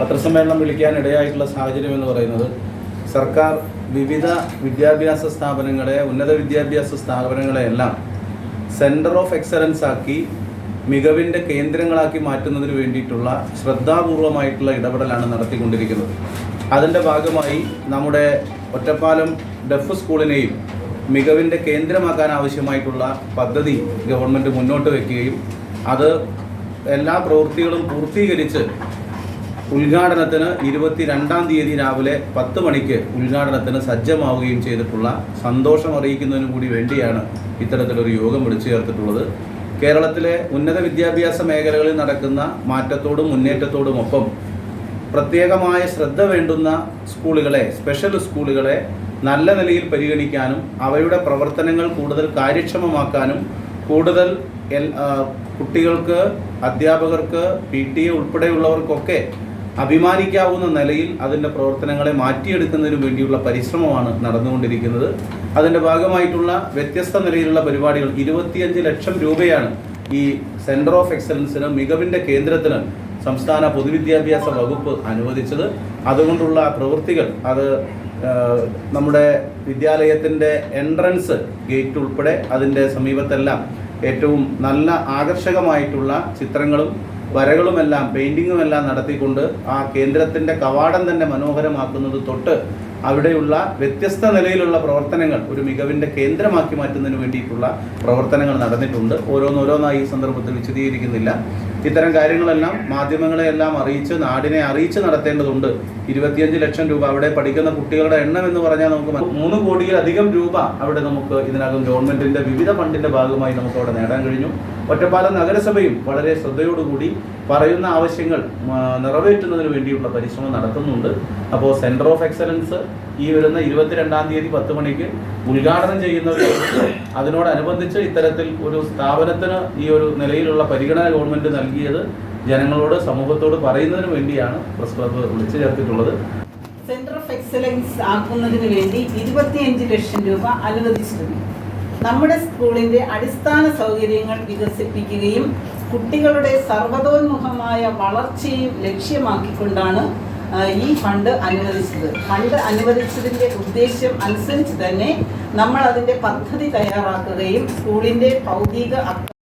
പത്രസമ്മേളനം വിളിക്കാൻ ഇടയായിട്ടുള്ള സാഹചര്യം എന്ന് പറയുന്നത് സർക്കാർ വിവിധ വിദ്യാഭ്യാസ സ്ഥാപനങ്ങളെ ഉന്നത വിദ്യാഭ്യാസ സ്ഥാപനങ്ങളെയെല്ലാം സെന്റർ ഓഫ് എക്സലൻസ് ആക്കി മികവിന്റെ കേന്ദ്രങ്ങളാക്കി മാറ്റുന്നതിന് വേണ്ടിയിട്ടുള്ള ശ്രദ്ധാപൂർവമായിട്ടുള്ള ഇടപെടലാണ് നടത്തിക്കൊണ്ടിരിക്കുന്നത്. അതിന്റെ ഭാഗമായി നമ്മുടെ ഒറ്റപ്പാലം ഡെഫ് സ്കൂളിനെയും മികവിന്റെ കേന്ദ്രമാക്കാൻ ആവശ്യമായിട്ടുള്ള പദ്ധതി ഗവൺമെന്റ് മുന്നോട്ട് വയ്ക്കുകയും അത് എല്ലാ പ്രവൃത്തികളും പൂർത്തീകരിച്ച് ഉദ്ഘാടനത്തിന് ഇരുപത്തി രണ്ടാം തീയതി രാവിലെ പത്ത് മണിക്ക് ഉദ്ഘാടനത്തിന് സജ്ജമാവുകയും ചെയ്തിട്ടുള്ള സന്തോഷം അറിയിക്കുന്നതിനു കൂടി വേണ്ടിയാണ് ഇത്തരത്തിലൊരു യോഗം വിളിച്ചു ചേർത്തിട്ടുള്ളത്. കേരളത്തിലെ ഉന്നത വിദ്യാഭ്യാസ മേഖലകളിൽ നടക്കുന്ന മാറ്റത്തോടും മുന്നേറ്റത്തോടും ഒപ്പം പ്രത്യേകമായ ശ്രദ്ധ വേണ്ടുന്ന സ്കൂളുകളെ സ്പെഷ്യൽ സ്കൂളുകളെ നല്ല നിലയിൽ പരിഗണിക്കാനും അവയുടെ പ്രവർത്തനങ്ങൾ കൂടുതൽ കാര്യക്ഷമമാക്കാനും കൂടുതൽ കുട്ടികൾക്ക് അധ്യാപകർക്ക് പി ടി എ ഉൾപ്പെടെയുള്ളവർക്കൊക്കെ അഭിമാനിക്കാവുന്ന നിലയിൽ അതിന്റെ പ്രവർത്തനങ്ങളെ മാറ്റിയെടുക്കുന്നതിന് വേണ്ടിയുള്ള പരിശ്രമമാണ് നടന്നുകൊണ്ടിരിക്കുന്നത്. അതിന്റെ ഭാഗമായിട്ടുള്ള വ്യത്യസ്ത നിലയിലുള്ള പരിപാടികൾ ഇരുപത്തിയഞ്ച് ലക്ഷം രൂപയാണ് ഈ സെന്റർ ഓഫ് എക്സലൻസിന് മികവിന്റെ കേന്ദ്രത്തിന് സംസ്ഥാന പൊതുവിദ്യാഭ്യാസ വകുപ്പ് അനുവദിച്ചത്. അതുകൊണ്ടുള്ള പ്രവൃത്തികൾ അത് നമ്മുടെ വിദ്യാലയത്തിന്റെ എൻട്രൻസ് ഗേറ്റ് ഉൾപ്പെടെ അതിന്റെ സമീപത്തെല്ലാം ഏറ്റവും നല്ല ആകർഷകമായിട്ടുള്ള ചിത്രങ്ങളും വരകളുമെല്ലാം പെയിന്റിങ്ങുമെല്ലാം നടത്തിക്കൊണ്ട് ആ കേന്ദ്രത്തിന്റെ കവാടം തന്നെ മനോഹരമാക്കുന്നത് തൊട്ട് അവിടെയുള്ള വ്യത്യസ്ത നിലയിലുള്ള പ്രവർത്തനങ്ങൾ ഒരു മികവിന്റെ കേന്ദ്രമാക്കി മാറ്റുന്നതിന് വേണ്ടിയിട്ടുള്ള പ്രവർത്തനങ്ങൾ നടന്നിട്ടുണ്ട്. ഓരോന്നോരോന്നായി ഈ സന്ദർഭത്തിൽ വിശദീകരിക്കുന്നില്ല. ഇത്തരം കാര്യങ്ങളെല്ലാം മാധ്യമങ്ങളെ എല്ലാം അറിയിച്ച് നാടിനെ അറിയിച്ച് നടത്തേണ്ടതുണ്ട്. ഇരുപത്തിയഞ്ച് ലക്ഷം രൂപ അവിടെ പഠിക്കുന്ന കുട്ടികളുടെ എണ്ണം എന്ന് പറഞ്ഞാൽ നമുക്ക് മൂന്ന് കോടിയിലധികം രൂപ അവിടെ നമുക്ക് ഇതിനകം ഗവൺമെന്റിന്റെ വിവിധ ഫണ്ടിന്റെ ഭാഗമായി നമുക്ക് അവിടെ നേടാൻ കഴിഞ്ഞു. ഒറ്റപ്പാലം നഗരസഭയും വളരെ ശ്രദ്ധയോടുകൂടി പറയുന്ന ആവശ്യങ്ങൾ നിറവേറ്റുന്നതിന് വേണ്ടിയുള്ള പരിശ്രമം നടത്തുന്നുണ്ട്. അപ്പോൾ സെന്റർ ഓഫ് എക്സലൻസ് ഈ വരുന്ന ഇരുപത്തിരണ്ടാം തീയതി പത്ത് മണിക്ക് ഉദ്ഘാടനം ചെയ്യുന്നവർ അതിനോടനുബന്ധിച്ച് ഇത്തരത്തിൽ ഒരു സ്ഥാപനത്തിന് ഈ ഒരു നിലയിലുള്ള പരിഗണന ഗവൺമെന്റ് നൽകിയത് ജനങ്ങളോട് സമൂഹത്തോട് പറയുന്നതിന് വേണ്ടിയാണ്. പ്രസ് ക്ലബ്ബ് വിളിച്ചു ചേർത്തിട്ടുള്ളത്. സെന്റർ ഓഫ് എക്സലൻസ് ആക്കുന്നതിന് വേണ്ടി ഇരുപത്തിയഞ്ച് ലക്ഷം രൂപ അനുവദിച്ചിട്ടുണ്ട് നമ്മുടെ സ്കൂളിന്റെ അടിസ്ഥാന സൗകര്യങ്ങൾ വികസിപ്പിക്കുകയും കുട്ടികളുടെ സർവതോന്മുഖമായ വളർച്ചയും ലക്ഷ്യമാക്കിക്കൊണ്ടാണ് ഈ ഫണ്ട് അനുവദിച്ചത്. ഫണ്ട് അനുവദിച്ചതിന്റെ ഉദ്ദേശ്യം അനുസരിച്ച് തന്നെ നമ്മൾ അതിന്റെ പദ്ധതി തയ്യാറാക്കുകയും സ്കൂളിന്റെ ഭൗതിക